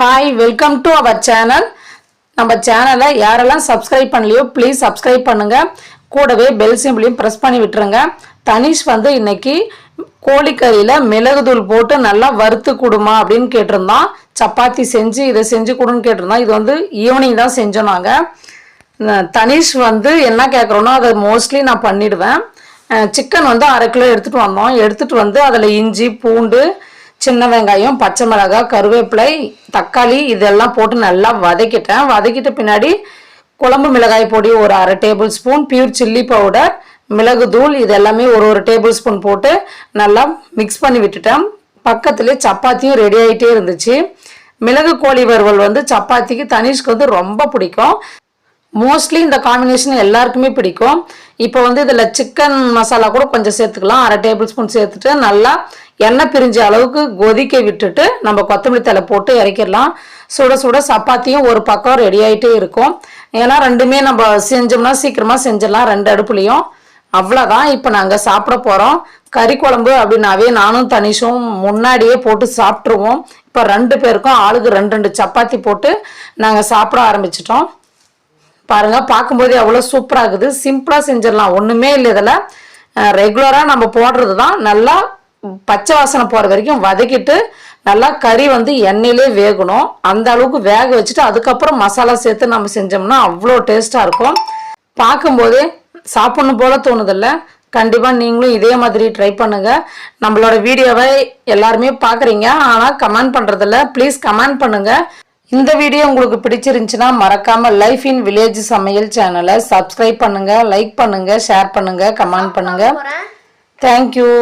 Hi welcome to our channel நம்ம சேனலை யாரெல்லாம் சப்ஸ்கிரைப் பண்ணலையோ ப்ளீஸ் சப்ஸ்கிரைப் பண்ணுங்க. கூடவே பெல் சிம்பிளையும் ப்ரெஸ் பண்ணி விட்டுருங்க. தனிஷ் வந்து இன்னைக்கு கோழிக்கறியில் மிளகுதூள் போட்டு நல்லா வறுத்து கொடுமா அப்படின்னு கேட்டிருந்தான். சப்பாத்தி செஞ்சு இதை செஞ்சு கொடுன்னு கேட்டிருந்தான். இது வந்து ஈவினிங் தான் செஞ்சோம் நாங்கள் தனிஷ் வந்து என்ன கேட்குறோன்னா அதை மோஸ்ட்லி நான் பண்ணிடுவேன். சிக்கன் வந்து அரை கிலோ எடுத்துகிட்டு வந்தோம். எடுத்துகிட்டு வந்து அதில் இஞ்சி பூண்டு சின்ன வெங்காயம் பச்சை மிளகாய் கருவேப்பிலை தக்காளி இதெல்லாம் போட்டு நல்லா வதக்கிட்டேன். வதக்கிட்ட பின்னாடி குழம்பு மிளகாய் பொடி ஒரு அரை tablespoon pure chilli powder மிளகு தூள் இது எல்லாமே ஒரு ஒரு டேபிள் ஸ்பூன் போட்டு நல்லா மிக்ஸ் பண்ணி விட்டுட்டேன். பக்கத்துலேயே சப்பாத்தியும் ரெடி ஆகிட்டே இருந்துச்சு. மிளகு கோழி வறுவல் வந்து சப்பாத்திக்கு தனிஷ்க்கு வந்து ரொம்ப பிடிக்கும். மோஸ்ட்லி இந்த காம்பினேஷன் எல்லாருக்குமே பிடிக்கும். இப்போ வந்து இதில் சிக்கன் மசாலா கூட கொஞ்சம் சேர்த்துக்கலாம். அரை டேபிள் ஸ்பூன் சேர்த்துட்டு நல்லா எண்ணெய் பிரிஞ்ச அளவுக்கு கொதிக்க விட்டுட்டு நம்ம கொத்தமல்லி தலை போட்டு இறக்கிடலாம். சுட சுட சப்பாத்தியும் ஒரு பக்கம் ரெடி ஆகிட்டே இருக்கும். ஏன்னா ரெண்டுமே நம்ம செஞ்சோம்னா சீக்கிரமாக செஞ்சிடலாம் ரெண்டு அடுப்புலையும். அவ்வளோதான் இப்போ நாங்கள் சாப்பிட போகிறோம் கறி குழம்பு அப்படின்னாவே நானும் தனிஷும் முன்னாடியே போட்டு சாப்பிட்ருவோம் இப்போ ரெண்டு பேருக்கும் ஆளுக்கு ரெண்டு ரெண்டு சப்பாத்தி போட்டு நாங்கள் சாப்பிட ஆரம்பிச்சிட்டோம். பாருங்க பார்க்கும்போதே அவ்வளோ சூப்பராக இருக்குது சிம்பிளாக செஞ்சிடலாம். ஒன்றுமே இல்லை இதில். ரெகுலராக நம்ம போடுறது தான் நல்லா பச்சை வாசனை போகிற வரைக்கும் வதக்கிட்டு நல்லா கறி வந்து எண்ணெயிலே வேகணும். அந்த அளவுக்கு வேக வச்சுட்டு அதுக்கப்புறம் மசாலா சேர்த்து நம்ம செஞ்சோம்னா அவ்வளோ டேஸ்ட்டாக இருக்கும். பார்க்கும்போதே சாப்பிடணும் போல தோணுதில்ல. கண்டிப்பாக நீங்களும் இதே மாதிரி ட்ரை பண்ணுங்க. நம்மளோட வீடியோவை எல்லாருமே பார்க்குறீங்க. ஆனால் கமெண்ட் பண்ணுறதில்ல ப்ளீஸ் கமெண்ட் பண்ணுங்க. இந்த வீடியோ உங்களுக்கு பிடிச்சிருந்துச்சுன்னா மறக்காம லைஃப் இன் வில்லேஜ் சமையல் சேனலை சப்ஸ்கிரைப் பண்ணுங்க லைக் பண்ணுங்க ஷேர் பண்ணுங்க கமெண்ட் பண்ணுங்க. தேங்க்யூ